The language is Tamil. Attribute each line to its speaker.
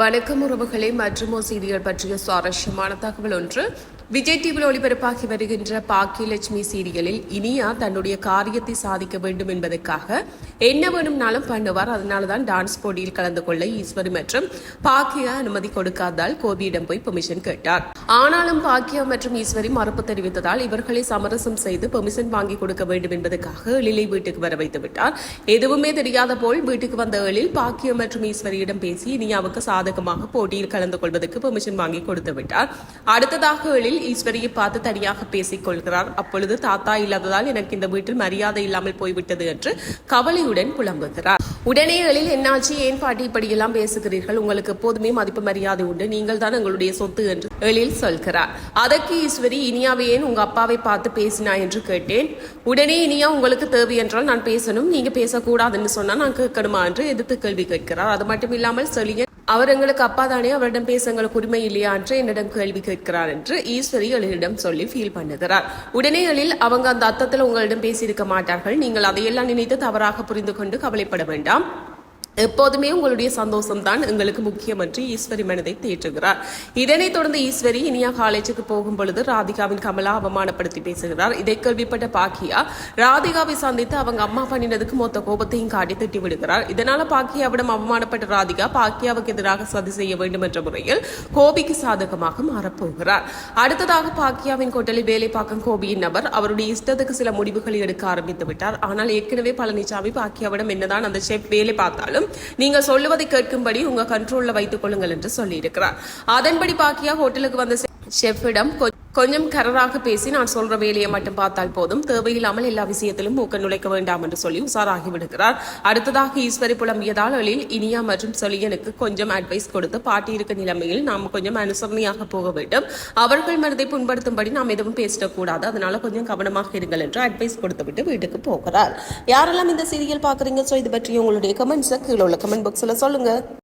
Speaker 1: வணக்கம் உறவுகளே. மற்றும் சீரியல் பற்றிய சுவாரஸ்யமான தகவல் ஒன்று. விஜய் டிவியில் ஒளிபரப்பாகி வருகின்ற பாக்கியலட்சுமி சீரியலில் இனியா தன்னுடைய காரியத்தை சாதிக்க வேண்டும் என்பதற்காக என்ன வேணும்னாலும் பண்ணுவார். அதனால தான் டான்ஸ் போட்டியில் கலந்து கொள்ள ஈஸ்வரி மற்றும் பாக்கியா அனுமதி கொடுக்காதால் கோபியிடம் போய் பெர்மிஷன் கேட்டார். ஆனாலும் பாக்கியா மற்றும் ஈஸ்வரி மறுப்பு தெரிவித்ததால் இவர்களை சமரசம் செய்து பெர்மிஷன் வாங்கி கொடுக்க வேண்டும் என்பதற்காக எழிலை வீட்டுக்கு வர வைத்து விட்டார் எதுவுமே தெரியாத போல் வீட்டுக்கு வந்த எழில் பாக்கியா மற்றும் ஈஸ்வரியிடம் பேசி இனியாவுக்கு சாதகமாக போட்டியில் கலந்து கொள்வதற்கு பெர்மிஷன் வாங்கி கொடுத்து விட்டார். அடுத்ததாக எழில் ஈஸ்வரியை பார்த்து தனியாக பேசிக் கொள்கிறார். அப்பொழுது தாத்தா இல்லாததால் எனக்கு இந்த வீட்டில் மரியாதை இல்லாமல் போய்விட்டது என்று கவலையுடன் புலம்புகிறார். உடனே எழில் என்னாச்சு? ஏன் பாட்டி இப்படியெல்லாம் பேசுகிறீர்கள்? உங்களுக்கு எப்போதுமே மதிப்பு மரியாதை உண்டு. நீங்கள் தான் எங்களுடைய சொத்து என்று எழில் சொல்கிறார். அதற்கு ஈஸ்வரி இனியாவை ஏன் உங்க அப்பாவை பார்த்து பேசினா? என்று கேட்டேன். உடனே இனியா உங்களுக்கு தேவை என்றால் நான் பேசணும். நீங்க பேசக்கூடாதுன்னு சொன்னா நான் கேட்கணுமா? என்று எதிர்த்து கேள்வி கேட்கிறார். அது மட்டும் இல்லாமல் செழியன் அவர் எங்களுக்கு அப்பா தானே அவரிடம் பேச எங்களுக்கு உரிமை இல்லையா என்று என்னிடம் கேள்வி கேட்கிறார் என்று ஈஸ்வரி எழிலிடம் சொல்லி ஃபீல் பண்ணுகிறார். உடனே எழில் அவங்க அந்த அர்த்தத்தில் உங்களிடம் பேசியிருக்க மாட்டார்கள். நீங்கள் அதையெல்லாம் நினைத்து தவறாக புரிந்து கொண்டு கவலைப்பட வேண்டாம். எப்போதுமே உங்களுடைய சந்தோஷம் தான் எங்களுக்கு முக்கியம் என்று ஈஸ்வரி மனதை தேற்றுகிறார். இதனைத் தொடர்ந்து ஈஸ்வரி இனியா காலேஜுக்கு போகும் பொழுது ராதிகாவின் கமலா அவமானப்படுத்தி பேசுகிறார். இதை கேள்விப்பட்ட பாக்கியா ராதிகாவை சந்தித்து அவங்க அம்மா பண்ணினதுக்கு மொத்த கோபத்தையும் காட்டி திட்டி விடுகிறார். இதனால பாக்கியாவிடம் அவமானப்பட்ட ராதிகா பாக்கியாவுக்கு எதிராக சதி செய்ய வேண்டும் என்ற முறையில் கோபிக்கு சாதகமாக மாறப்போகிறார். அடுத்ததாக பாக்கியாவின் கொட்டலில் வேலை பார்க்கும் கோபியின் நபர் அவருடைய இஷ்டத்துக்கு சில முடிவுகளை எடுக்க ஆரம்பித்து விட்டார். ஆனால் ஏற்கனவே பழனிசாமி பாக்கியாவிடம் என்னதான் அந்த ஷெஃப் வேலை பார்த்தாலும் நீங்கள் சொல்லுவதை கேட்கும்படி உங்க கண்ட்ரோல்ல வைத்துக் கொள்ளுங்கள் என்று சொல்லியிருக்கிறார். அதன்படி பாக்கியா ஹோட்டலுக்கு வந்த ஷெஃபிடம் கொஞ்சம் கரராக பேசி நான் சொல்ற வேலையை மட்டும் பார்த்தால் போதும். தேவையில்லாமல் எல்லா விஷயத்திலும் மூக்க நுழைக்க வேண்டாம் என்று சொல்லி உசாராகி விடுகிறார். அடுத்ததாக ஈஸ்வரி புலம்பியதால் இனியா மற்றும் சொலியனுக்கு கொஞ்சம் அட்வைஸ் கொடுத்து பாட்டி இருக்க நிலைமையில் நாம் கொஞ்சம் அனுசரணையாக போக வேண்டும். அவர்கள் மனதை புண்படுத்தும்படி நாம் எதுவும் பேசிடக்கூடாது அதனால கொஞ்சம் கவனமாக இருங்கள் என்று அட்வைஸ் கொடுத்துவிட்டு வீட்டுக்கு போகிறார். யாரெல்லாம் இந்த சீரியல் பாக்குறீங்க ஸோ இது பற்றி உங்களுடைய கமெண்ட்ஸை கீழே உள்ள கமெண்ட் பாக்ஸில் சொல்லுங்க.